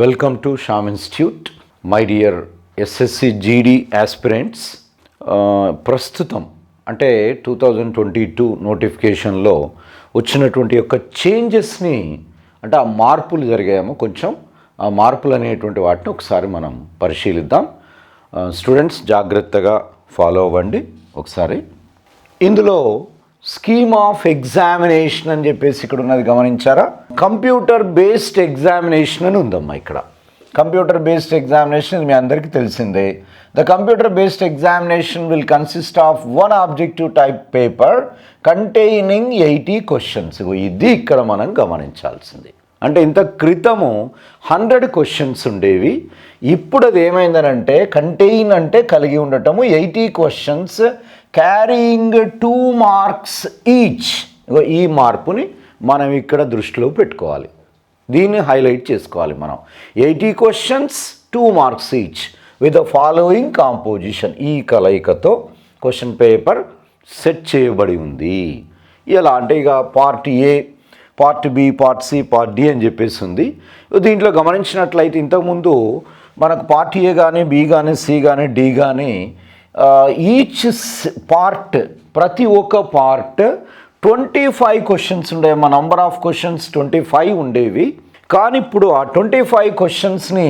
Welcome to Sham institute my dear SSC GD aspirants ప్రస్తుతం అంటే two thousand twenty two నోటిఫికేషన్లో వచ్చినటువంటి యొక్క చేంజెస్ని అంటే ఆ మార్పులు జరిగాయేమో కొంచెం ఆ మార్పులు అనేటువంటి వాటిని ఒకసారి మనం పరిశీలిద్దాం. Uh, స్టూడెంట్స్ జాగ్రత్తగా ఫాలో అవ్వండి ఒకసారి. ఇందులో స్కీమ్ ఆఫ్ ఎగ్జామినేషన్ అని చెప్పేసి ఇక్కడ ఉన్నది గమనించారా? కంప్యూటర్ బేస్డ్ ఎగ్జామినేషన్ అని ఉందమ్మా ఇక్కడ. కంప్యూటర్ బేస్డ్ ఎగ్జామినేషన్ మీ అందరికీ తెలిసిందే. The computer based examination will consist of one objective type paper containing eighty questions ఇది ఇక్కడ మనం గమనించాల్సింది. అంటే ఇంత క్రితము హండ్రెడ్ క్వశ్చన్స్ ఉండేవి. ఇప్పుడు అది ఏమైందనంటే కంటైన్ అంటే కలిగి ఉండటము eighty questions carrying two marks each ఈ మార్పుని మనం ఇక్కడ దృష్టిలో పెట్టుకోవాలి. దీన్ని హైలైట్ చేసుకోవాలి మనం. Eighty questions two marks each with the following composition ఈ కలయికతో క్వశ్చన్ పేపర్ సెట్ చేయబడి ఉంది. ఎలా అంటే ఇక part A part B part C part D అని చెప్పేసి ఉంది. దీంట్లో గమనించినట్లయితే ఇంతకుముందు మనకు పార్ట్ ఏ కానీ బి కానీ సి కానీ డి కానీ ఈచ్ పార్ట్ ప్రతి ఒక్క పార్ట్ ట్వంటీ ఫైవ్ క్వశ్చన్స్ ఉండే మా number of questions twenty five ఉండేవి. కానీ ఇప్పుడు ఆ ట్వంటీ ఫైవ్ క్వశ్చన్స్ని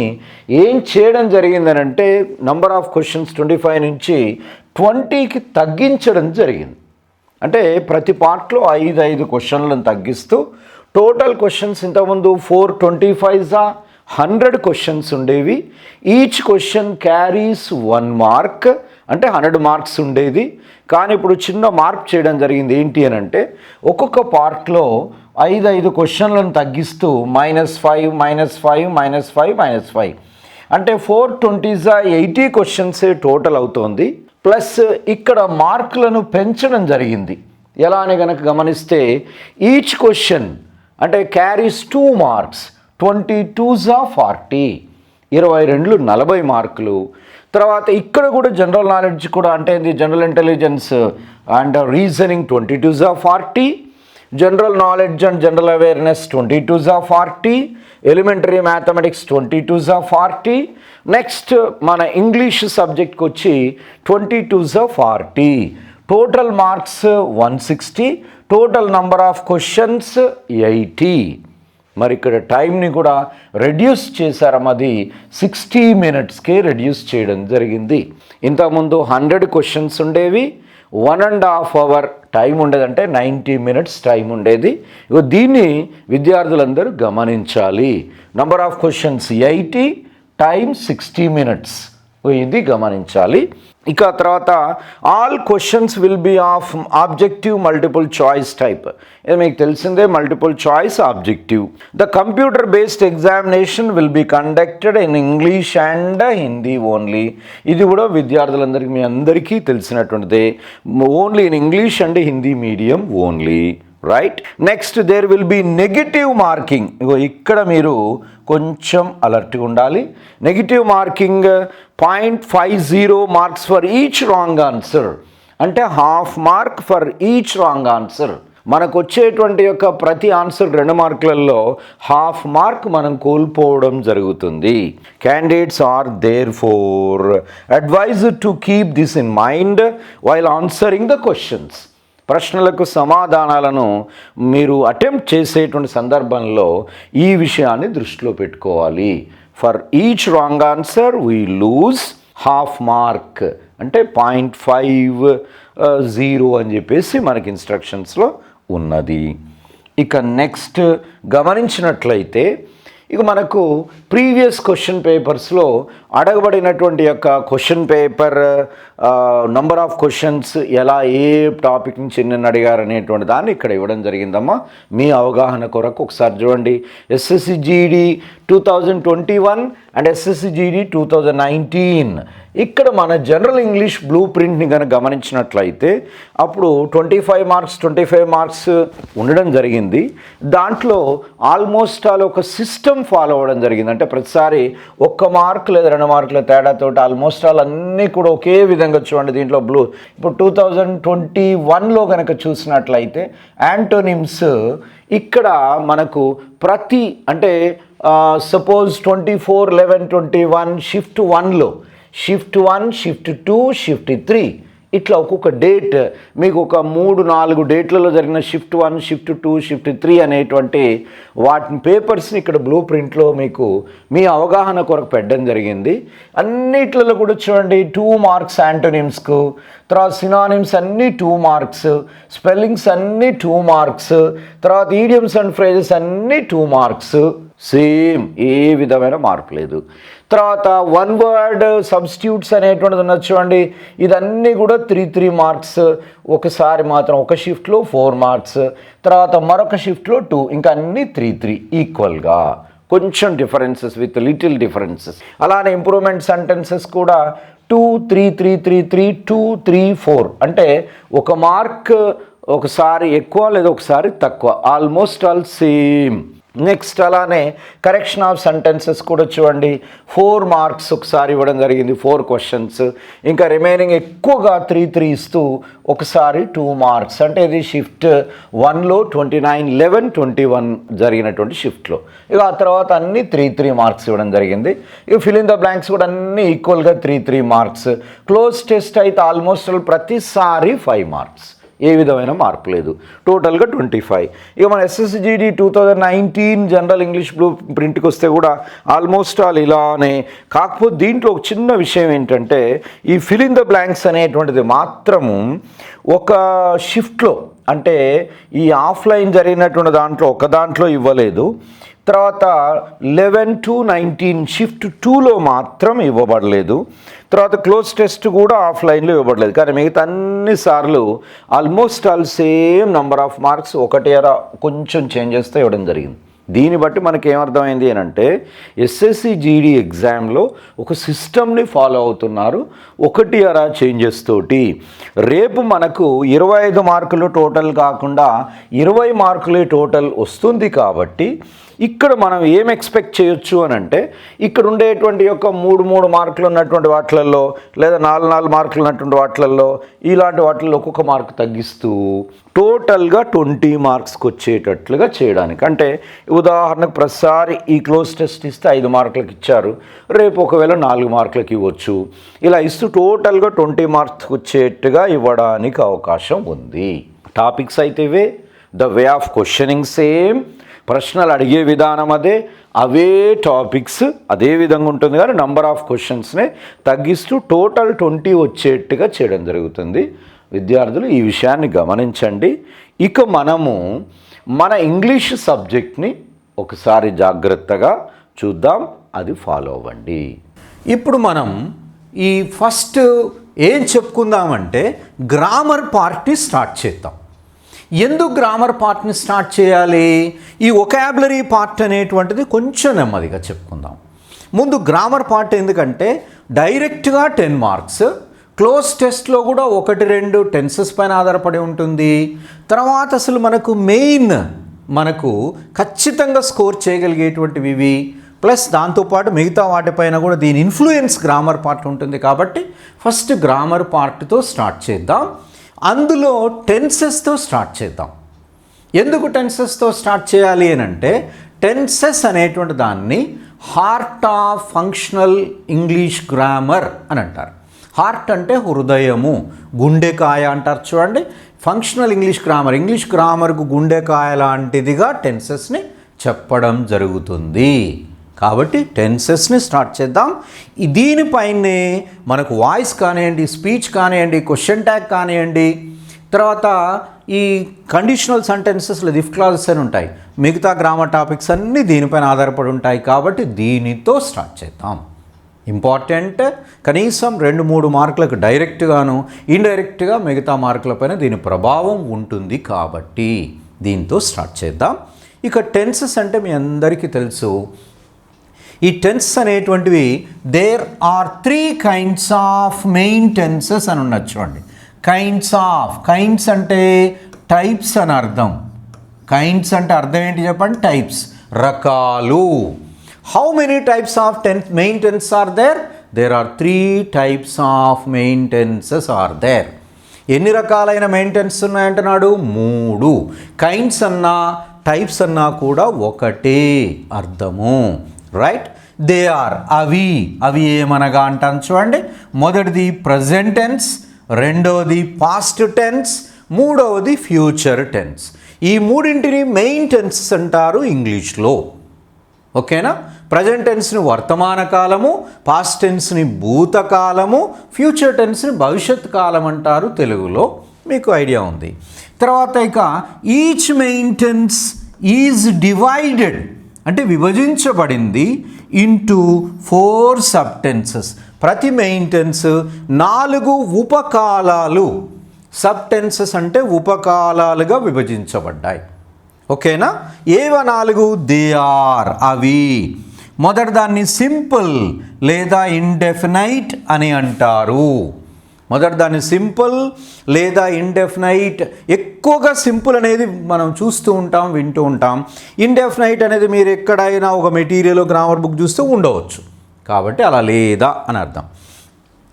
ఏం చేయడం జరిగిందని అంటే number of questions twenty five నుంచి ట్వంటీకి తగ్గించడం జరిగింది. అంటే ప్రతి పార్ట్లో ఐదు ఐదు క్వశ్చన్లను తగ్గిస్తూ టోటల్ క్వశ్చన్స్ ఇంతకుముందు ఫోర్ ట్వంటీ ఫైవ్జా హండ్రెడ్ క్వశ్చన్స్ ఉండేవి. Each question carries one mark అంటే హండ్రెడ్ మార్క్స్ ఉండేది. కానీ ఇప్పుడు చిన్న మార్క్ చేయడం జరిగింది. ఏంటి అని అంటే ఒక్కొక్క పార్ట్లో ఐదు ఐదు క్వశ్చన్లను తగ్గిస్తూ minus five minus five minus five minus five. అంటే ఫోర్ ట్వంటీజా ఎయిటీ క్వశ్చన్సే టోటల్ అవుతోంది. ప్లస్ ఇక్కడ మార్కులను పెంచడం జరిగింది. ఎలా అని కనుక గమనిస్తే ఈచ్ క్వశ్చన్ అంటే క్యారీస్ టూ మార్క్స్ ట్వంటీ టూజా ఫార్టీ. ఇరవై రెండు నలభై మార్కులు. తర్వాత ఇక్కడ కూడా జనరల్ నాలెడ్జ్ కూడా అంటే general intelligence and reasoning twenty టూజా forty general knowledge and general awareness twenty two జా forty elementary mathematics twenty two జా ఫార్టీ నెక్స్ట్ మన ఇంగ్లీష్ సబ్జెక్ట్కి వచ్చి ట్వంటీ టూ జా forty total marks one sixty total number of questions eighty మరి ఇక్కడ టైంని కూడా రెడ్యూస్ చేశారమ్మ అది సిక్స్టీ మినిట్స్కే రెడ్యూస్ చేయడం జరిగింది. ఇంతకుముందు హండ్రెడ్ క్వశ్చన్స్ ఉండేవి one and half hour time ఉండేదంటే నైంటీ మినిట్స్ టైం ఉండేది. ఇక దీన్ని విద్యార్థులందరూ గమనించాలి. Number of questions eighty time sixty minutes. ఇది గమనించాలి. ఇక తర్వాత all questions will be of objective multiple choice type ఇది మీకు తెలిసిందే multiple choice objective the computer based examination will be conducted in English and Hindi only ఇది కూడా విద్యార్థులందరికీ మీ అందరికీ తెలిసినటువంటిదే. Only in English and Hindi medium only right next there will be negative marking ఇగో ఇక్కడ మీరు కొంచెం అలర్ట్గా ఉండాలి. Negative marking point five zero marks for each wrong answer అంటే half mark for each wrong answer మనకు వచ్చేటువంటి యొక్క ప్రతి ఆన్సర్ రెండు మార్కులలో హాఫ్ మార్క్ మనం కోల్పోవడం జరుగుతుంది. Candidates are therefore advised to keep this in mind while answering the questions ప్రశ్నలకు సమాధానాలను మీరు అటెంప్ట్ చేసేటువంటి సందర్భంలో ఈ విషయాన్ని దృష్టిలో పెట్టుకోవాలి. For each wrong answer we lose half mark అంటే పాయింట్ ఫైవ్ జీరో అని చెప్పేసి మనకి ఇన్స్ట్రక్షన్స్లో ఉన్నది. ఇక నెక్స్ట్ గమనించినట్లయితే ఇక మనకు ప్రీవియస్ క్వశ్చన్ పేపర్స్లో అడగబడినటువంటి యొక్క question paper number of questions ఎలా ఏ టాపిక్ నుంచి ఎన్ని అడిగారు అనేటువంటి దాన్ని ఇక్కడ ఇవ్వడం జరిగిందమ్మా. మీ అవగాహన కొరకు ఒకసారి చూడండి. SSC GD two thousand twenty one and SSC GD two thousand nineteen ఇక్కడ మన జనరల్ ఇంగ్లీష్ బ్లూ ప్రింట్ని కనుక గమనించినట్లయితే అప్పుడు twenty five marks twenty five marks ఉండడం జరిగింది. దాంట్లో ఆల్మోస్ట్ ఆల్ ఒక సిస్టమ్ ఫాలో అవ్వడం జరిగింది. అంటే ప్రతిసారి ఒక్క మార్క్ లేదా రెండు మార్కుల తేడాతో ఆల్మోస్ట్ ఆల్ అన్నీ కూడా ఒకే విధంగా చూడండి దీంట్లో బ్లూ ఇప్పుడు టూ థౌజండ్ ట్వంటీ వన్లో కనుక చూసినట్లయితే యాంటోనిమ్స్ ఇక్కడ మనకు ప్రతి అంటే suppose twenty four eleven twenty one shift వన్లో shift one shift two shift three. ఇట్లా ఒక్కొక్క డేట్ మీకు ఒక మూడు నాలుగు డేట్లలో జరిగిన shift one shift two shift three అనేటువంటి వాటి పేపర్స్ని ఇక్కడ బ్లూ ప్రింట్లో మీకు మీ అవగాహన కొరకు పెట్టడం జరిగింది. అన్నిట్లలో కూడా చూడండి టూ మార్క్స్ యాంటోనిమ్స్కు తర్వాత సినానిమ్స్ అన్నీ టూ మార్క్స్ స్పెల్లింగ్స్ అన్నీ టూ మార్క్స్ తర్వాత ఈడియమ్స్ అండ్ ఫ్రేజెస్ అన్నీ టూ మార్క్స్. సేమ్ ఏ విధమైన మార్పు లేదు. తర్వాత వన్ వర్డ్ సబ్స్టిట్యూట్స్ అనేటువంటిది ఉన్నది చూడండి. ఇదన్నీ కూడా త్రీ త్రీ మార్క్స్ ఒకసారి మాత్రం ఒక షిఫ్ట్లో ఫోర్ మార్క్స్ తర్వాత మరొక షిఫ్ట్లో టూ ఇంకా అన్నీ త్రీ త్రీ ఈక్వల్గా కొంచెం డిఫరెన్సెస్ విత్ లిటిల్ డిఫరెన్సెస్ అలానే ఇంప్రూవ్మెంట్ సెంటెన్సెస్ కూడా two three three three three two three four అంటే ఒక మార్క్ ఒకసారి ఎక్కువ లేదా ఒకసారి తక్కువ. ఆల్మోస్ట్ ఆల్ సేమ్ నెక్స్ట్ అలానే కరెక్షన్ ఆఫ్ సెంటెన్సెస్ కూడా చూడండి. ఫోర్ మార్క్స్ ఒకసారి ఇవ్వడం జరిగింది. ఫోర్ క్వశ్చన్స్ ఇంకా రిమైనింగ్ ఎక్కువగా త్రీ త్రీ ఇస్తూ ఒకసారి టూ మార్క్స్ అంటే ఇది షిఫ్ట్ వన్లో twenty nine eleven twenty one జరిగినటువంటి షిఫ్ట్లో ఇక ఆ తర్వాత అన్ని త్రీ త్రీ మార్క్స్ ఇవ్వడం జరిగింది. ఇక ఫిల్ ఇన్ ద బ్లాంక్స్ కూడా అన్నీ ఈక్వల్గా three three marks cloze test అయితే ఆల్మోస్ట్ ప్రతిసారి ఫైవ్ మార్క్స్ ఏ విధమైన మార్పు లేదు. టోటల్గా ట్వంటీ ఫైవ్ ఇక మన SSC GD two thousand nineteen general English blue ప్రింట్కి వస్తే కూడా ఆల్మోస్ట్ ఆల్ ఇలానే. కాకపోతే దీంట్లో ఒక చిన్న విషయం ఏంటంటే ఈ ఫిల్ ఇన్ ద బ్లాంక్స్ అనేటువంటిది మాత్రము ఒక షిఫ్ట్లో అంటే ఈ ఆఫ్లైన్ జరిగినటువంటి దాంట్లో ఒక దాంట్లో ఇవ్వలేదు. తర్వాత లెవెన్ టు నైన్టీన్ షిఫ్ట్ టూలో మాత్రం ఇవ్వబడలేదు. తర్వాత క్లోజ్ టెస్ట్ కూడా ఆఫ్లైన్లో ఇవ్వబడలేదు. కానీ మిగతా అన్ని సార్లు almost all same number of marks ఒకటి అరా కొంచెం చేంజెస్తో ఇవ్వడం జరిగింది. దీన్ని బట్టి మనకి ఏమర్థమైంది అని అంటే ఎస్ఎస్సి జీడీ ఎగ్జామ్లో ఒక సిస్టమ్ని ఫాలో అవుతున్నారు. ఒకటి అరా చేంజెస్ తోటి. రేపు మనకు ఇరవై ఐదు మార్కులు టోటల్ కాకుండా ఇరవై మార్కులే టోటల్ వస్తుంది కాబట్టి ఇక్కడ మనం ఏం ఎక్స్పెక్ట్ చేయొచ్చు అని అంటే ఇక్కడ ఉండేటువంటి యొక్క మూడు మూడు మార్కులు ఉన్నటువంటి వాటిలలో లేదా నాలుగు నాలుగు మార్కులు ఉన్నటువంటి వాటిలలో ఇలాంటి వాటిల్లో ఒక్కొక్క మార్క్ తగ్గిస్తూ టోటల్గా ట్వంటీ మార్క్స్కి వచ్చేటట్లుగా చేయడానికి. అంటే ఉదాహరణకు ప్రతిసారి ఈ క్లోజ్ టెస్ట్ ఇస్తే ఐదు మార్కులకు ఇచ్చారు రేపు ఒకవేళ నాలుగు మార్కులకు ఇవ్వచ్చు. ఇలా ఇస్తూ టోటల్గా ట్వంటీ మార్క్స్కి వచ్చేట్టుగా ఇవ్వడానికి అవకాశం ఉంది. టాపిక్స్ అయితే ఇవే. The way of questioning same ప్రశ్నలు అడిగే విధానం అదే అవే టాపిక్స్ అదే విధంగా ఉంటుంది. కానీ నంబర్ ఆఫ్ క్వశ్చన్స్ని తగ్గిస్తూ టోటల్ ట్వంటీ వచ్చేట్టుగా చేయడం జరుగుతుంది. విద్యార్థులు ఈ విషయాన్ని గమనించండి. ఇక మనము మన ఇంగ్లీష్ సబ్జెక్ట్ని ఒకసారి జాగ్రత్తగా చూద్దాం. అది ఫాలో అవ్వండి. ఇప్పుడు మనం ఈ ఫస్ట్ ఏం చెప్పుకుందామంటే గ్రామర్ పార్టీ స్టార్ట్ చేద్దాం. ఎందుకు గ్రామర్ పార్ట్ని స్టార్ట్ చేయాలి? ఈ ఒకాబులరీ పార్ట్ అనేటువంటిది కొంచెం నెమ్మదిగా చెప్పుకుందాం. ముందు గ్రామర్ పార్ట్ ఎందుకంటే డైరెక్ట్గా టెన్ మార్క్స్ క్లోజ్ టెస్ట్లో కూడా ఒకటి రెండు టెన్సెస్ పైన ఆధారపడి ఉంటుంది. తర్వాత అసలు మనకు మెయిన్ మనకు ఖచ్చితంగా స్కోర్ చేయగలిగేటువంటివి ఇవి. ప్లస్ దాంతోపాటు మిగతా వాటిపైన కూడా దీని ఇన్ఫ్లుయెన్స్ గ్రామర్ పార్ట్ ఉంటుంది కాబట్టి ఫస్ట్ గ్రామర్ పార్ట్తో స్టార్ట్ చేద్దాం. అందులో టెన్సెస్తో స్టార్ట్ చేద్దాం. ఎందుకు టెన్సెస్తో స్టార్ట్ చేయాలి అని అంటే టెన్సెస్ అనేటువంటి దాన్ని heart of functional English grammar అని అంటారు. హార్ట్ అంటే హృదయము గుండెకాయ అంటారు చూడండి. ఫంక్షనల్ ఇంగ్లీష్ గ్రామర్ ఇంగ్లీష్ గ్రామర్కు గుండెకాయ లాంటిదిగా టెన్సెస్ని చెప్పడం జరుగుతుంది. కాబట్టి టెన్సెస్ని స్టార్ట్ చేద్దాం. దీనిపైనే మనకు వాయిస్ కానివ్వండి స్పీచ్ కానివ్వండి క్వశ్చన్ ట్యాగ్ కానివ్వండి తర్వాత ఈ కండిషనల్ సెంటెన్సెస్ లేదా ఇఫ్ క్లాజెస్ అని ఉంటాయి. మిగతా గ్రామర్ టాపిక్స్ అన్నీ దీనిపైన ఆధారపడి ఉంటాయి కాబట్టి దీనితో స్టార్ట్ చేద్దాం. ఇంపార్టెంట్ కనీసం రెండు మూడు మార్కులకు డైరెక్ట్గాను ఇండైరెక్ట్గా మిగతా మార్కులపైన దీని ప్రభావం ఉంటుంది కాబట్టి దీంతో స్టార్ట్ చేద్దాం. ఇక టెన్సెస్ అంటే మీ అందరికీ తెలుసు. ఈ టెన్స్ అనేటువంటివి there are three kinds of main tenses అని ఉన్నది చూడండి కైండ్స్ ఆఫ్ కైండ్స్ అంటే టైప్స్ అని అర్థం. కైండ్స్ అంటే అర్థం ఏంటి చెప్పండి? టైప్స్ రకాలు. How many types of tenth main tense are there there are three types of main tenses are there ఎన్ని రకాలైన మెయింటెన్స్ ఉన్నాయంటున్నాడు? మూడు. కైండ్స్ అన్నా టైప్స్ అన్నా కూడా ఒకటే అర్థము. రైట్ దే ఆర్ అవి. అవి ఏమనగా అంటాను చూడండి. మొదటిది ప్రజెంట్ టెన్స్ రెండవది పాస్ట్ టెన్స్ మూడవది ఫ్యూచర్ టెన్స్ ఈ మూడింటిని మెయిన్ టెన్సెస్ అంటారు ఇంగ్లీష్లో. ఓకేనా? ప్రజెంట్ టెన్స్ని వర్తమాన కాలము పాస్ట్ టెన్స్ని భూతకాలము ఫ్యూచర్ టెన్స్ని భవిష్యత్ కాలం అంటారు తెలుగులో. మీకు ఐడియా ఉంది. తర్వాత ఇక ఈచ్ మెయింటెన్స్ ఈజ్ డివైడెడ్ అంటే విభజించబడింది ఇంటూ ఫోర్ సబ్టెన్సెస్ ప్రతి మెయింటెన్స్ నాలుగు ఉపకాలాలు. సబ్టెన్సెస్ అంటే ఉపకాలాలుగా విభజించబడ్డాయి. ఓకేనా? ఏవ నాలుగు? దే ఆర్ అవి. మొదటిదాన్ని సింపుల్ లేదా ఇండెఫినైట్ అని అంటారు. మొదటి దాన్ని సింపుల్ లేదా ఇండెఫినైట్ ఎక్కువగా సింపుల్ అనేది మనం చూస్తూ ఉంటాం వింటూ ఉంటాం. ఇండెఫినైట్ అనేది మీరు ఎక్కడైనా ఒక మెటీరియల్ గ్రామర్ బుక్ చూస్తూ ఉండవచ్చు. కాబట్టి అలా లేదా అని అర్థం.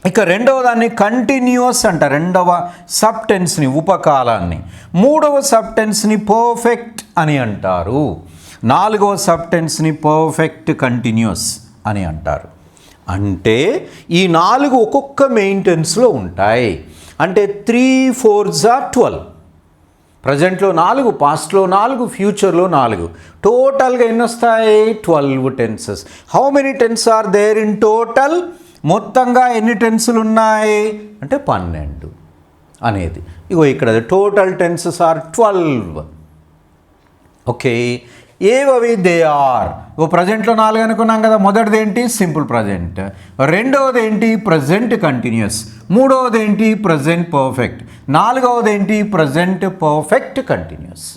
ఇక రెండవ దాన్ని కంటిన్యూస్ అంట. రెండవ సబ్టెన్స్ని ఉపకాలాన్ని. మూడవ సబ్టెన్స్ని పర్ఫెక్ట్ అని అంటారు. నాలుగవ సబ్టెన్స్ని పర్ఫెక్ట్ కంటిన్యూస్ అని అంటారు. అంటే ఈ నాలుగు ఒక్కొక్క మెయింటెనెన్స్లో ఉంటాయి. అంటే త్రీ ఫోర్ జా ట్వెల్వ్ ప్రజెంట్లో నాలుగు పాస్ట్లో నాలుగు ఫ్యూచర్లో నాలుగు. టోటల్గా ఎన్ని వస్తాయి twelve tenses how many tense are there in total మొత్తంగా ఎన్ని టెన్సులు ఉన్నాయి? అంటే పన్నెండు అనేది. ఇగో ఇక్కడ total tenses are twelve okay ఏవవి they are. ఓ ప్రజెంట్లో నాలుగు అనుకున్నాం కదా మొదటిది ఏంటి సింపుల్ ప్రజెంట్. రెండవది ఏంటి ప్రజెంట్ కంటిన్యూస్. మూడవది ఏంటి ప్రజెంట్ పర్ఫెక్ట్. నాలుగవది ఏంటి ప్రజెంట్ పర్ఫెక్ట్ కంటిన్యూస్.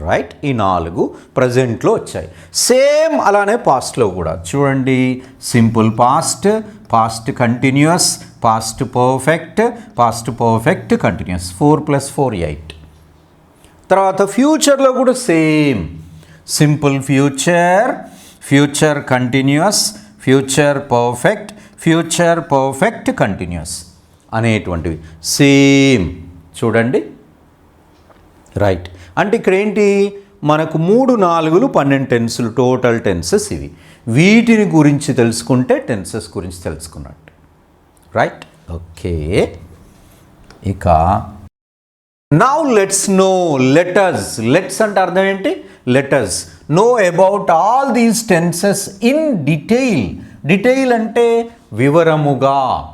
రైట్? ఈ నాలుగు ప్రజెంట్లో వచ్చాయి. సేమ్ అలానే పాస్ట్లో కూడా. చూడండి simple past past continuous past perfect past perfect continuous. Four plus four eight. తర్వాత ఫ్యూచర్లో కూడా same. Simple future future continuous future perfect future perfect continuous అనేటువంటివి. సేమ్ చూడండి. రైట్ అంటే ఇక్కడ ఏంటి మనకు మూడు నాలుగులు పన్నెండు టెన్సులు టోటల్ టెన్సెస్ ఇవి. వీటిని గురించి తెలుసుకుంటే టెన్సెస్ గురించి తెలుసుకున్నట్టు. రైట్ ఓకే ఇక now let's know letters let's అంటే అర్థం ఏంటి? Letters know about all these tenses in detail detail అంటే వివరముగా.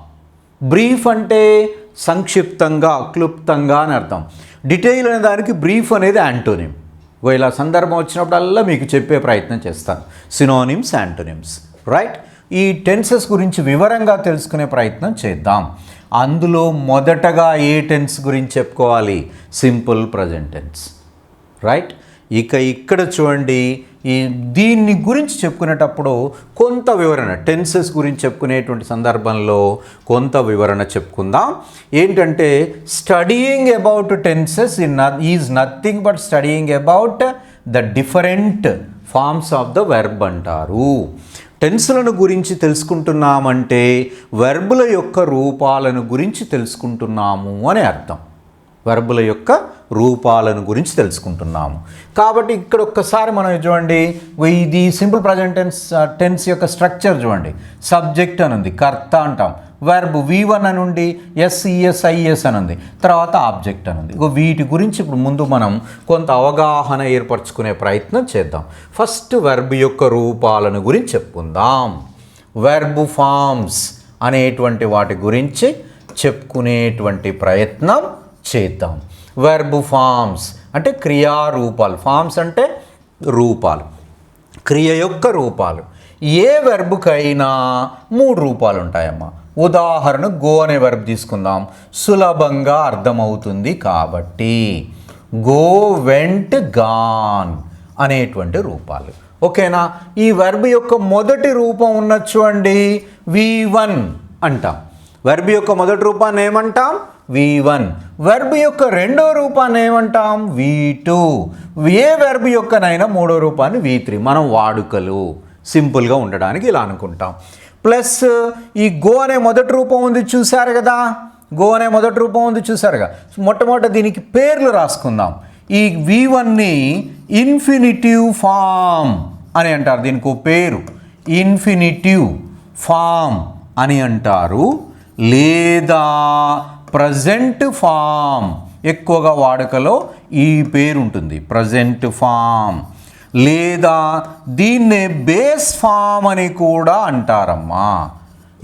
బ్రీఫ్ అంటే సంక్షిప్తంగా క్లుప్తంగా అని అర్థం. డీటెయిల్ అనే దానికి బ్రీఫ్ అనేది యాంటోనిమ్ ఇలా సందర్భం వచ్చినప్పుడల్లా మీకు చెప్పే ప్రయత్నం చేస్తాను. సినోనిమ్స్ యాంటోనిమ్స్ రైట్ ఈ టెన్సెస్ గురించి వివరంగా తెలుసుకునే ప్రయత్నం చేద్దాం. అందులో మొదటగా ఏ టెన్స్ గురించి చెప్పుకోవాలి? Simple present tense. రైట్? ఇక ఇక్కడ చూడండి ఈ దీన్ని గురించి చెప్పుకునేటప్పుడు కొంత వివరణ టెన్సెస్ గురించి చెప్పుకునేటువంటి సందర్భంలో కొంత వివరణ చెప్పుకుందాం. ఏంటంటే studying about tenses in is nothing but studying about the different forms of the verb అంటారు. టెన్స్లను గురించి తెలుసుకుంటున్నామంటే వెర్బుల యొక్క రూపాలను గురించి తెలుసుకుంటున్నాము అని అర్థం. వెర్బుల యొక్క రూపాలను గురించి తెలుసుకుంటున్నాము. కాబట్టి ఇక్కడ ఒక్కసారి మనం చూడండి. ఇది సింపుల్ ప్రజెంట్ టెన్స్ టెన్స్ యొక్క స్ట్రక్చర్ చూడండి. సబ్జెక్ట్ అని ఉంది కర్త అంటాం. వెర్బ్ వి వన్ అని ఉండి ఎస్ఈఎస్ఐఎస్ అని ఉంది తర్వాత ఆబ్జెక్ట్ అని ఉంది ఇక వీటి గురించి ఇప్పుడు ముందు మనం కొంత అవగాహన ఏర్పరచుకునే ప్రయత్నం చేద్దాం. ఫస్ట్ వెర్బ్ యొక్క రూపాలను గురించి చెప్పుకుందాం. వెర్బ్ ఫామ్స్ అనేటువంటి వాటి గురించి చెప్పుకునేటువంటి ప్రయత్నం చేద్దాం. వెర్బ్ ఫామ్స్ అంటే క్రియారూపాలు ఫామ్స్ అంటే రూపాలు. క్రియ యొక్క రూపాలు. ఏ వెర్బుకైనా మూడు రూపాలు ఉంటాయమ్మా. ఉదాహరణ గో అనే వెర్బ్ తీసుకుందాం. సులభంగా అర్థమవుతుంది కాబట్టి గో వెంట్ గాన్ అనేటువంటి రూపాలు. ఓకేనా? ఈ వెర్బ్ యొక్క మొదటి రూపం ఉన్న చూడండి వి వన్ అంటాం. వెర్బ్ యొక్క మొదటి రూపాన్ని ఏమంటాం? వి వన్ వెర్బ్ యొక్క రెండో రూపాన్ని ఏమంటాం? వి టూ ఏ వెర్బ్ యొక్కనైనా మూడో రూపాన్ని వి త్రీ మనం వాడుకలు. సింపుల్గా ఉండడానికి ఇలా అనుకుంటాం. ప్లస్ ఈ గో అనే మొదటి రూపం ఉంది చూశారు కదా? గో అనే మొదటి రూపం ఉంది చూసారుగా మొట్టమొదట దీనికి పేర్లు రాసుకుందాం. ఈ వి వన్ని ఇన్ఫినిటివ్ ఫామ్ అని అంటారు దీనికి ఒక పేరు. ఇన్ఫినిటివ్ ఫామ్ అని అంటారు. లేదా ప్రజెంట్ ఫామ్ ఎక్కువగా వాడుకలో ఈ పేరు ఉంటుంది ప్రజెంట్ ఫామ్. లేదా దీన్నే బేస్ ఫామ్ అని కూడా అంటారమ్మా.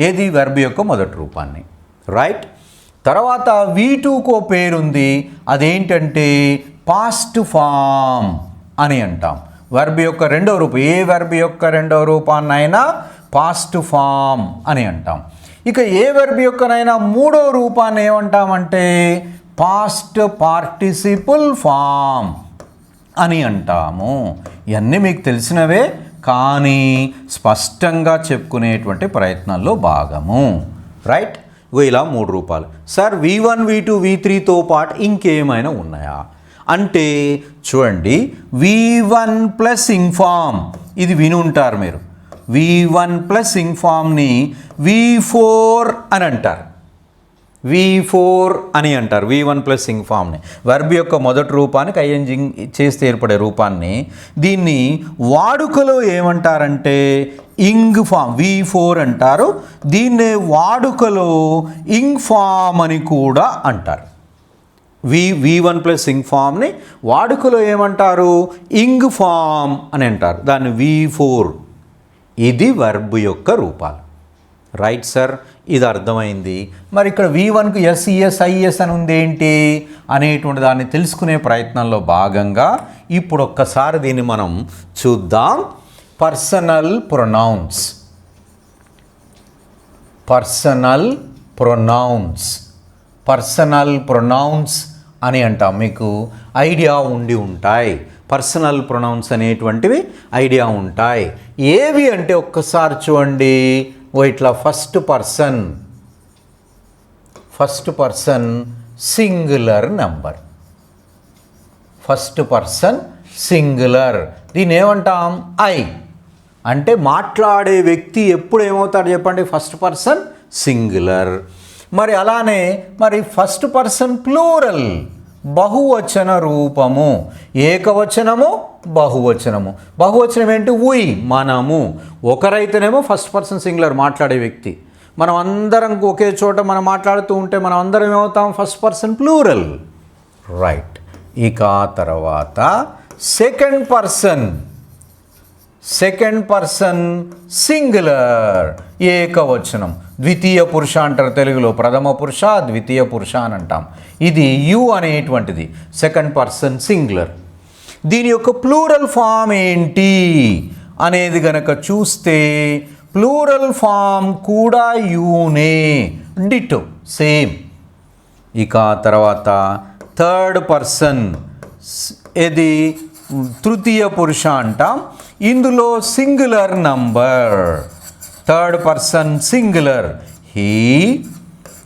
ఏది? వెర్బ్ యొక్క మొదటి రూపాన్ని. రైట్ తర్వాత వీ టూకో పేరుంది. అదేంటంటే పాస్ట్ ఫామ్ అని అంటాం. వెర్బ్ యొక్క రెండవ రూపం. ఏ వెర్బ్ యొక్క రెండవ రూపాన్నైనా పాస్ట్ ఫామ్ అని అంటాం. ఇక ఏ వెర్బ్ యొక్కనైనా మూడో రూపాన్ని ఏమంటామంటే పాస్ట్ పార్టిసిపుల్ ఫామ్ అని అంటాము. ఇవన్నీ మీకు తెలిసినవే కానీ స్పష్టంగా చెప్పుకునేటువంటి ప్రయత్నాల్లో భాగము. రైట్? ఇలా మూడు రూపాయలు sir V one V two V త్రీతో పాటు ఇంకేమైనా ఉన్నాయా? అంటే చూడండి వి వన్ ప్లస్ ఇంఫామ్ ఇది విని ఉంటారు మీరు వి వన్ ప్లస్ ఇంఫామ్ని వి ఫోర్ అని అంటారు. వి ఫోర్ అని అంటారు. వి వన్ ప్లస్ సింగ్ ఫామ్ని వర్బ్ యొక్క మొదటి రూపానికి ఐఎన్జింగ్ చేస్తే ఏర్పడే రూపాన్ని దీన్ని వాడుకలో ఏమంటారంటే ఇంగ్ ఫామ్ వి ఫోర్ అంటారు. దీన్నే వాడుకలో ఇంగ్ ఫామ్ అని కూడా అంటారు. వి వి వన్ ప్లస్ ఇంగ్ ఫామ్ని వాడుకలో ఏమంటారు? ఇంగ్ ఫామ్ అని అంటారు. దాన్ని వి ఫోర్ ఇది వర్బ్ యొక్క రూపాలు. రైట్ సార్ ఇది అర్థమైంది. మరి ఇక్కడ వి వన్కు ఎస్ఈఎస్ ఐఎస్ అని ఉంది ఏంటి? అనేటువంటి దాన్ని తెలుసుకునే ప్రయత్నంలో భాగంగా ఇప్పుడు ఒక్కసారి దీన్ని మనం చూద్దాం. Personal pronouns personal pronouns personal pronouns అని అంటాం. మీకు ఐడియా ఉండి ఉంటాయి. పర్సనల్ ప్రొనౌన్స్ అనేటువంటివి ఐడియా ఉంటాయి. ఏవి అంటే ఒక్కసారి చూడండి. ఓ ఇట్లా first person first person singular number first person singular దీన్ని ఏమంటాం? ఐ అంటే మాట్లాడే వ్యక్తి ఎప్పుడు ఏమవుతాడు చెప్పండి? ఫస్ట్ పర్సన్ సింగులర్ మరి అలానే మరి ఫస్ట్ పర్సన్ ప్లూరల్ బహువచన రూపము. ఏకవచనము బహువచనము. బహువచనం ఏంటి? ఉయ్ మనము. ఒకరైతేనేమో ఫస్ట్ పర్సన్ సింగులర్ మాట్లాడే వ్యక్తి. మనం అందరం ఒకే చోట మనం మాట్లాడుతూ ఉంటే మనం అందరం ఏమవుతాం? First person plural. రైట్. ఇక ఆ తర్వాత second person. Second person singular. ఏకవచనం. ద్వితీయ పురుష అంటారు తెలుగులో ప్రథమ పురుష ద్వితీయ పురుష అని అంటాం. ఇది యు అనేటువంటిది సెకండ్ పర్సన్ సింగులర్ దీని యొక్క ప్లూరల్ ఫామ్ ఏంటి అనేది గనక చూస్తే ప్లూరల్ ఫామ్ కూడా యూనే డిటో సేమ్. ఇక తర్వాత థర్డ్ పర్సన్ ఇది తృతీయ పురుష అంటాం. ఇందులో singular number. Third person singular he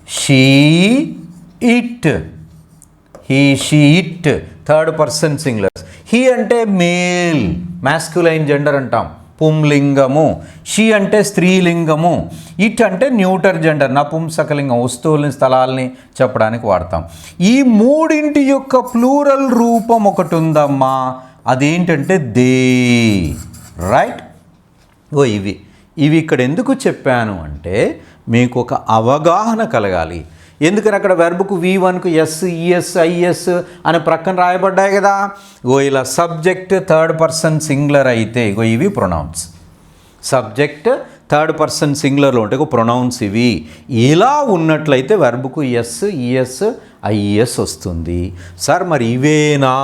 she it he she it third person singular he అంటే మేల్ మాస్కులైన్ జెండర్ అంటాం. పుంలింగము. షీ అంటే స్త్రీలింగము. ఇట్ అంటే న్యూటర్ జెండర్ నపుంసకలింగం. వస్తువులని స్థలాల్ని చెప్పడానికి వాడతాం. ఈ మూడింటి యొక్క ప్లూరల్ రూపం ఒకటి ఉందమ్మా. అదేంటంటే దే. రైట్ ఓ ఇవి. ఇవి ఇక్కడ ఎందుకు చెప్పాను అంటే మీకు ఒక అవగాహన కలగాలి. ఎందుకని అక్కడ వెర్బుకు వి వన్కు ఎస్ ఈఎస్ ఐఎస్ అని ప్రక్కన రాయబడ్డాయి కదా? ఓ ఇలా సబ్జెక్ట్ థర్డ్ పర్సన్ సింగులర్ అయితే ఇగో ఇవి ప్రొనౌన్స్ సబ్జెక్ట్ థర్డ్ పర్సన్ సింగులర్లో ఉంటే ప్రొనౌన్స్ ఇవి. ఇలా ఉన్నట్లయితే వెర్బుకు S E S I S వస్తుంది. సార్ మరి ఇవేనా?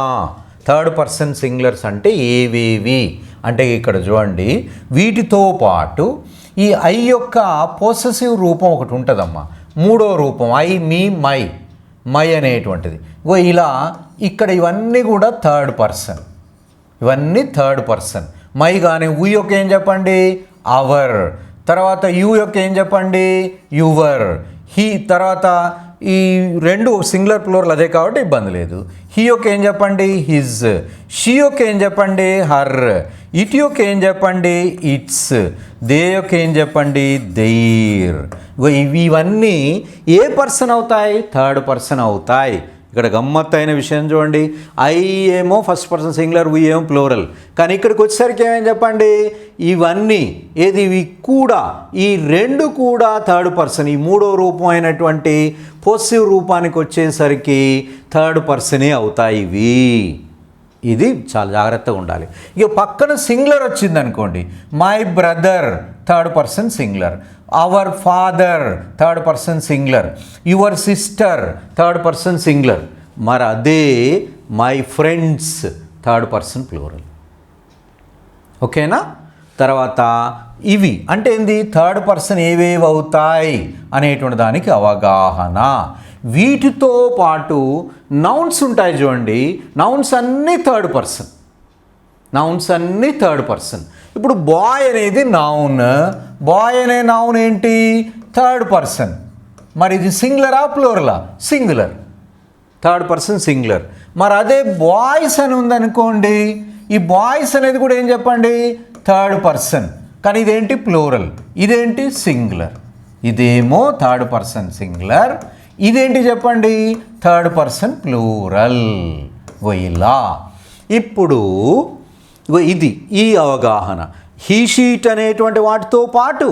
థర్డ్ పర్సన్ సింగులర్స్ అంటే ఏవేవి? అంటే ఇక్కడ చూడండి వీటితో పాటు ఈ ఐ యొక్క పోసెసివ్ రూపం ఒకటి ఉంటుందమ్మా. మూడో రూపం ఐ మీ మై. మై అనేటువంటిది. ఇగో ఇలా ఇక్కడ ఇవన్నీ కూడా థర్డ్ పర్సన్ ఇవన్నీ థర్డ్ పర్సన్ మై కానీ ఉ యొక్క ఏం చెప్పండి? అవర్. తర్వాత యు యొక్క ఏం చెప్పండి? యువర్. హీ తర్వాత ఈ రెండు సింగులర్ ప్లోర్లు అదే కాబట్టి ఇబ్బంది లేదు. హీ యొక్క ఏం చెప్పండి? హిజ్. షీ యొక్క ఏం చెప్పండి? హర్. ఇటు యొక్క ఏం చెప్పండి? ఇట్స్ దే యొక్క ఏం చెప్పండి దెయిర్ ఇవి ఇవన్నీ ఏ పర్సన్ అవుతాయి? థర్డ్ పర్సన్ అవుతాయి. ఇక్కడ గమ్మత్తైన విషయం చూడండి. ఐ ఏమో ఫస్ట్ పర్సన్ సింగులర్ వి ఏమో ప్లోరల్ కానీ ఇక్కడికి వచ్చేసరికి ఏమేమి చెప్పండి? ఇవన్నీ ఏది? ఇవి కూడా ఈ రెండు కూడా థర్డ్ పర్సన్ ఈ మూడో రూపం అయినటువంటి పొసివ్ రూపానికి వచ్చేసరికి థర్డ్ పర్సనే అవుతాయి ఇవి. ఇది చాలా జాగ్రత్తగా ఉండాలి. ఇక పక్కన సింగులర్ వచ్చింది అనుకోండి my brother third person singular. Our father third person singular. Your sister third person singular. మరి అదే my friends third person plural ఓకేనా? తర్వాత ఇవి. అంటే ఏంది? థర్డ్ పర్సన్ ఏవేవి అవుతాయి అనేటువంటి దానికి అవగాహన. వీటితో పాటు నౌన్స్ ఉంటాయి చూడండి. నౌన్స్ అన్నీ థర్డ్ పర్సన్ నౌన్స్ అన్నీ థర్డ్ పర్సన్ ఇప్పుడు బాయ్ అనేది నౌన్ బాయ్ అనే నౌన్ ఏంటి? థర్డ్ పర్సన్ మరి ఇది సింగులరా ప్లోరలా సింగులర్ థర్డ్ పర్సన్ సింగులర్ మరి అదే బాయ్స్ అని ఉందనుకోండి. ఈ బాయ్స్ అనేది కూడా ఏం చెప్పండి? థర్డ్ పర్సన్ కానీ ఇదేంటి ప్లోరల్? ఇదేంటి సింగులర్? ఇదేమో థర్డ్ పర్సన్ సింగులర్. ఇదేంటి చెప్పండి? Third person plural. ఇలా ఇప్పుడు ఇది ఈ అవగాహన. హీ షీట్ అనేటువంటి వాటితో పాటు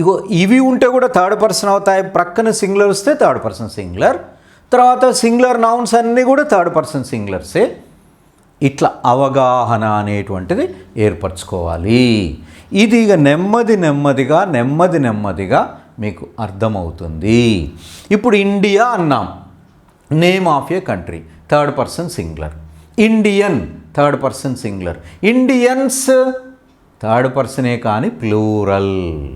ఇగో ఇవి ఉంటే కూడా థర్డ్ పర్సన్ అవుతాయి. ప్రక్కన సింగులర్ వస్తే థర్డ్ పర్సన్ సింగులర్. తర్వాత సింగులర్ నౌన్స్ అన్నీ కూడా థర్డ్ పర్సన్ సింగులర్సే. ఇట్లా అవగాహన అనేటువంటిది ఏర్పరచుకోవాలి. ఇది ఇక నెమ్మది నెమ్మదిగా నెమ్మది నెమ్మదిగా మీకు అర్థమవుతుంది. ఇప్పుడు ఇండియా అన్నాం. Name of a country? Third person singular. Indian third person singular. Indians third పర్సనే కానీ ప్లూరల్.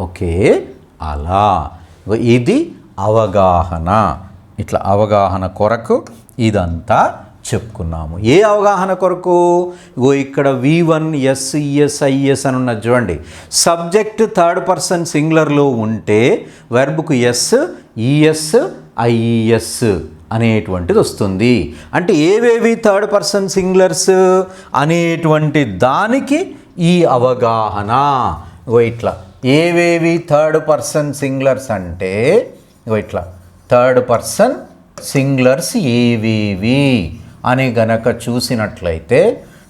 ఓకే అలా. ఇది అవగాహన. ఇట్లా అవగాహన కొరకు ఇదంతా చెప్పుకున్నాము. ఏ అవగాహన కొరకు? ఇగో ఇక్కడ వి వన్ ఎస్ఈఎస్ ఐఎస్ అని ఉన్నది చూడండి. సబ్జెక్ట్ థర్డ్ పర్సన్ సింగులర్లో ఉంటే వెర్బ్కు ఎస్ ఈఎస్ ఐఈఎస్ అనేటువంటిది వస్తుంది. అంటే ఏవేవి థర్డ్ పర్సన్ సింగులర్స్ అనేటువంటి దానికి ఈ అవగాహన? ఓ ఇట్లా. ఏవేవి థర్డ్ పర్సన్ సింగులర్స్ అంటే? ఓ ఇట్లా. థర్డ్ పర్సన్ సింగులర్స్ ఏవేవి? అని గనక చూసినట్లయితే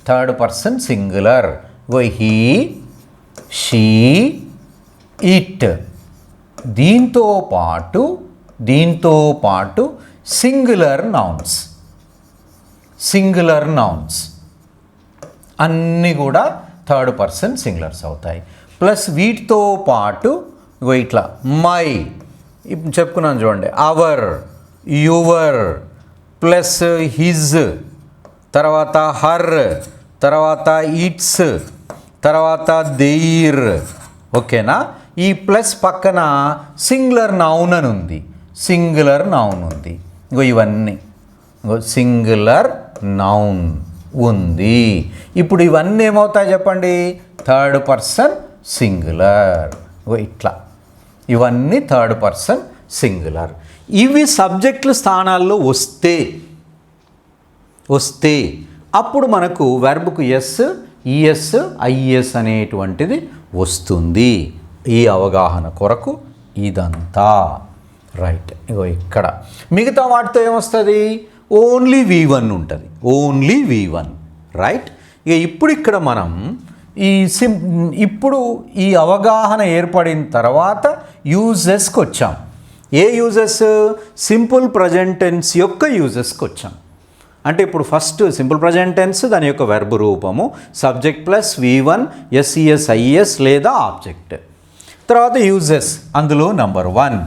థర్డ్ పర్సన్ సింగులర్ ఇగో హీ షీ ఇట్. దీంతో పాటు దీంతో పాటు సింగులర్ నౌన్స్ సింగులర్ నౌన్స్ అన్నీ కూడా థర్డ్ పర్సన్ సింగులర్స్ అవుతాయి. ప్లస్ వీటితో పాటు ఇట్లా మై చెప్పుకున్నాను చూడండి అవర్ యువర్ ప్లస్ హిజ్ తర్వాత హర్ తర్వాత ఇట్స్ తర్వాత దెయిర్. ఓకేనా? ఈ ప్లస్ పక్కన సింగులర్ నౌన్ అని ఉంది. సింగులర్ నౌన్ ఉంది. ఇంకో ఇవన్నీ. సింగులర్ నౌన్ ఉంది. ఇప్పుడు ఇవన్నీ ఏమవుతాయి చెప్పండి? Third person singular. ఇట్లా. ఇవన్నీ థర్డ్ పర్సన్ సింగులర్. ఇవి సబ్జెక్టుల స్థానాల్లో వస్తే వస్తే అప్పుడు మనకు వెర్బ్కు ఎస్ ఈఎస్ ఐఎస్ అనేటువంటిది వస్తుంది. ఈ అవగాహన కొరకు ఇదంతా. రైట్ ఇగో ఇక్కడ. మిగతా వాటితో ఏమొస్తుంది? ఓన్లీ వి వన్ ఉంటుంది. ఓన్లీ వి వన్ రైట్ ఇక ఇప్పుడు ఇక్కడ మనం ఈ సిం ఇప్పుడు ఈ అవగాహన ఏర్పడిన తర్వాత యూజెస్కి వచ్చాం. ఏ యూజెస్ సింపుల్ ప్రజెంట్ టెన్స్ యొక్క యూజెస్కి వచ్చాం. అంటే ఇప్పుడు ఫస్ట్ సింపుల్ ప్రజెంట్ టెన్స్ దాని యొక్క వెర్బ్ రూపము subject plus V one S E S I S లేదా ఆబ్జెక్ట్ తర్వాత యూజెస్ అందులో నంబర్ వన్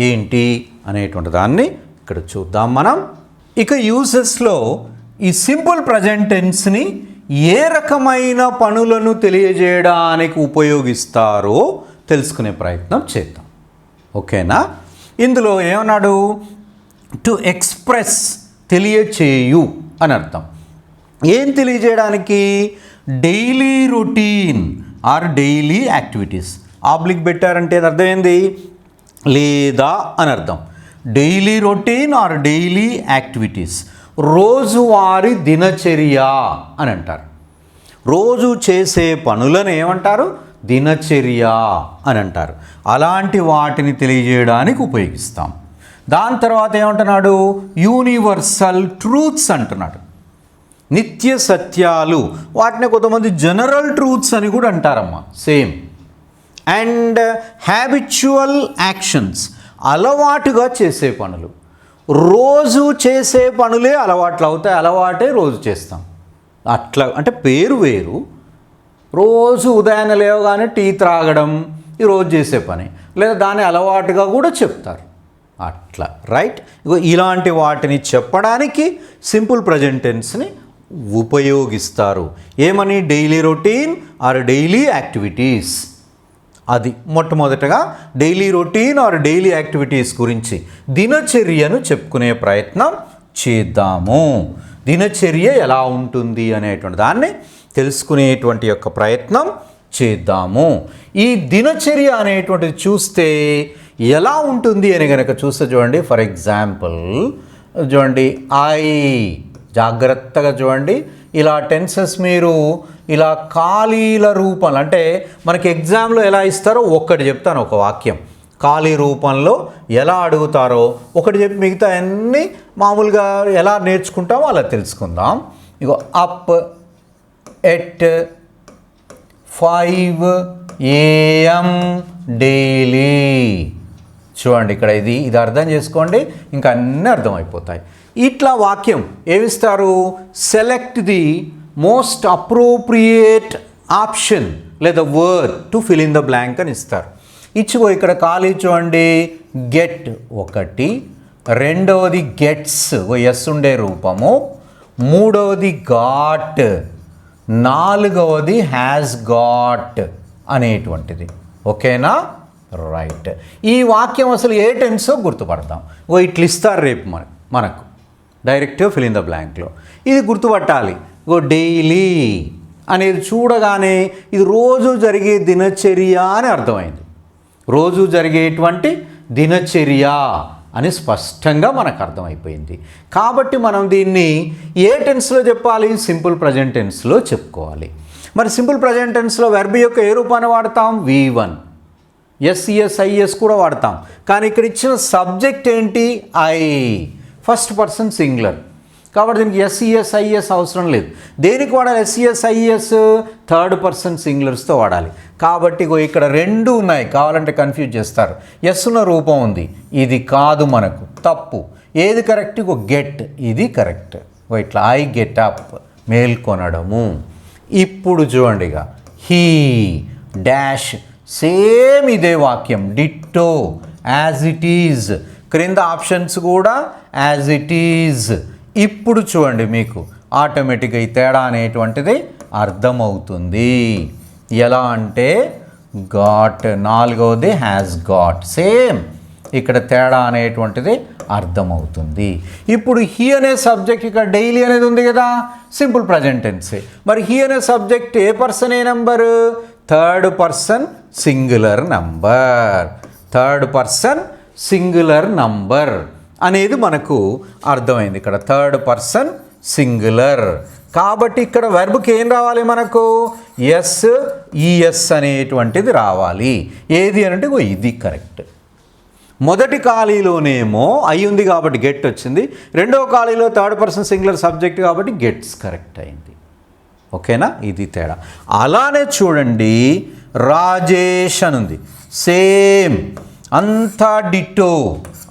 ఏంటి? అనేటువంటి దాన్ని ఇక్కడ చూద్దాం మనం. ఇక యూజెస్లో ఈ సింపుల్ ప్రజెంట్ టెన్స్ని ఏ రకమైన పనులను తెలియజేయడానికి ఉపయోగిస్తారో తెలుసుకునే ప్రయత్నం చేద్దాం. ఓకేనా? ఇందులో ఏమన్నాడు? టు ఎక్స్ప్రెస్ తెలియచేయు అని అర్థం. ఏం తెలియజేయడానికి? Daily routine or daily activities oblique పెట్టారంటే అది అర్థం ఏంది లేదా అని అర్థం. Daily routine or daily activities రోజువారి దినచర్య అని అంటారు. రోజు చేసే పనులను ఏమంటారు? దినచర్య అని అంటారు. అలాంటి వాటిని తెలియజేయడానికి ఉపయోగిస్తాం. దాని తర్వాత ఏమంటున్నాడు? యూనివర్సల్ ట్రూత్స్ అంటున్నాడు. నిత్య సత్యాలు. వాటిని కొంతమంది జనరల్ ట్రూత్స్ అని కూడా అంటారమ్మా. సేమ్. And habitual actions. అలవాటుగా చేసే పనులు. రోజు చేసే పనులే అలవాట్లు అవుతాయి అలవాటే రోజు చేస్తాం. అట్లా అంటే పేరు వేరు. రోజు ఉదయాన్నే లేవగానే టీ త్రాగడం ఈ రోజు చేసే పని. లేదా దాన్ని అలవాటుగా కూడా చెప్తారు. అట్లా రైట్? ఇలాంటి వాటిని చెప్పడానికి సింపుల్ ప్రజెంటెన్స్ని ఉపయోగిస్తారు. ఏమని? Daily routine or daily activities? అది మొట్టమొదటగా daily routine or daily activities గురించి దినచర్యను చెప్పుకునే ప్రయత్నం చేద్దాము. దినచర్య ఎలా ఉంటుంది అనేటువంటి దాన్ని తెలుసుకునేటువంటి యొక్క ప్రయత్నం చేద్దాము. ఈ దినచర్య అనేటువంటిది చూస్తే ఎలా ఉంటుంది అని కనుక చూస్తే చూడండి. ఫర్ ఎగ్జాంపుల్ చూడండి ఐ జాగ్రత్తగా చూడండి. ఇలా టెన్సెస్ మీరు ఇలా ఖాళీల రూపంలో అంటే మనకి ఎగ్జామ్లో ఎలా ఇస్తారో ఒక్కటి చెప్తాను ఒక వాక్యం. ఖాళీ రూపంలో ఎలా అడుగుతారో ఒకటి చెప్పి మిగతా అన్నీ మామూలుగా ఎలా నేర్చుకుంటామో అలా తెలుసుకుందాం. ఇగో up at five A M daily చూడండి ఇక్కడ ఇది ఇది అర్థం చేసుకోండి ఇంకా అన్నీ అర్థమైపోతాయి ఇట్లా వాక్యం ఏమిస్తారు select the most appropriate option లేదా word to fill in the blank అని ఇస్తారు ఇచ్చిగో ఇక్కడ ఖాళీ చూడండి గెట్ ఒకటి రెండవది గెట్స్ ఎస్ ఉండే రూపము మూడవది గాట్ నాలుగవది హ్యాస్ గాట్ అనేటువంటిది. ఓకేనా? రైట్ ఈ వాక్యం అసలు ఏ టెన్సో గుర్తుపడతాం. ఓ ఇట్లా ఇస్తారు రేపు మన మనకు. డైరెక్ట్ ఫిల్ ఇన్ ద బ్లాంక్లో ఇది గుర్తుపట్టాలి. ఓ డైలీ అనేది చూడగానే ఇది రోజు జరిగే దినచర్య అని అర్థమైంది. రోజు జరిగేటువంటి దినచర్య. అని స్పష్టంగా మనకు అర్థమైపోయింది. కాబట్టి మనం దీన్ని ఏ టెన్స్లో చెప్పాలి? సింపుల్ ప్రజెంట్ టెన్స్లో చెప్పుకోవాలి. మరి సింపుల్ ప్రజెంట్ టెన్స్లో వెర్బ్ యొక్క ఏ రూపాన్ని వాడతాం? వి వన్ ఎస్ఈఎస్ ఐఎస్ కూడా వాడతాం. కానీ ఇక్కడ ఇచ్చిన సబ్జెక్ట్ ఏంటి? ఐ ఫస్ట్ పర్సన్ సింగులర్ కాబట్టి దీనికి ఎస్ఈఎస్ ఐఎస్ అవసరం లేదు. దేనికి వాడాలి? S E S I S third person సింగులర్స్తో వాడాలి. కాబట్టి ఇక్కడ రెండు ఉన్నాయి. కావాలంటే కన్ఫ్యూజ్ చేస్తారు. ఎస్ ఉన్న రూపం ఉంది. ఇది కాదు మనకు. తప్పు. ఏది కరెక్ట్ ఇగో గెట్ ఇది కరెక్ట్ ఇగో ఇట్లా ఐ గెట్ అప్ మేల్కొనడము ఇప్పుడు చూడండి ఇక హీ డాష్ సేమ్ ఇదే వాక్యం. డిట్టో యాజ్ ఇట్ ఈజ్ క్రింద ఆప్షన్స్ కూడా యాజ్ ఇట్ ఈజ్ ఇప్పుడు చూడండి మీకు. ఆటోమేటిక్గా ఈ తేడా అనేటువంటిది అర్థమవుతుంది. ఎలా అంటే గాట్ నాలుగవది హ్యాస్ గాట్ సేమ్ ఇక్కడ తేడా అనేటువంటిది అర్థమవుతుంది. ఇప్పుడు హీ అనే సబ్జెక్ట్ ఇక్కడ డైలీ అనేది ఉంది కదా. సింపుల్ ప్రజెంట్ మరి హీ అనే సబ్జెక్ట్ ఏ పర్సన్ ఏ number third person singular number third person singular number అనేది మనకు అర్థమైంది. ఇక్కడ థర్డ్ పర్సన్ సింగులర్ కాబట్టి ఇక్కడ వెర్బ్కి ఏం రావాలి మనకు? ఎస్ ఈఎస్ అనేటువంటిది రావాలి. ఏది అని అంటే ఇది కరెక్ట్ మొదటి ఖాళీలోనేమో అయి ఉంది కాబట్టి గెట్ వచ్చింది. రెండవ ఖాళీలో థర్డ్ పర్సన్ సింగులర్ సబ్జెక్ట్ కాబట్టి గెట్స్ కరెక్ట్ అయింది. ఓకేనా? ఇది తేడా. అలానే చూడండి రాజేష్ అని ఉంది. సేమ్ అంతా డిటో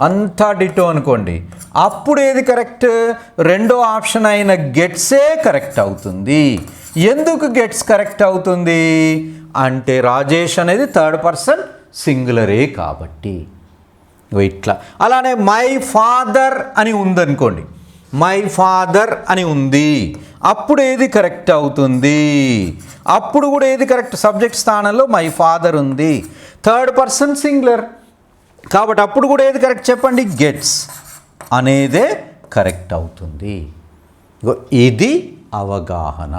అంతా డిటో అనుకోండి. అప్పుడు ఏది కరెక్ట్? రెండో ఆప్షన్ అయిన గెట్సే కరెక్ట్ అవుతుంది. ఎందుకు గెట్స్ కరెక్ట్ అవుతుంది? అంటే రాజేష్ అనేది థర్డ్ పర్సన్ సింగులరే కాబట్టి. ఇట్లా. అలానే మై ఫాదర్ అని ఉందనుకోండి. మై ఫాదర్ అని ఉంది. అప్పుడు ఏది కరెక్ట్ అవుతుంది? అప్పుడు కూడా ఏది కరెక్ట్? సబ్జెక్ట్ స్థానంలో మై ఫాదర్ ఉంది. Third person singular. కాబట్టి అప్పుడు కూడా ఏది కరెక్ట్ చెప్పండి? గెట్స్ అనేదే కరెక్ట్ అవుతుంది. ఇది అవగాహన.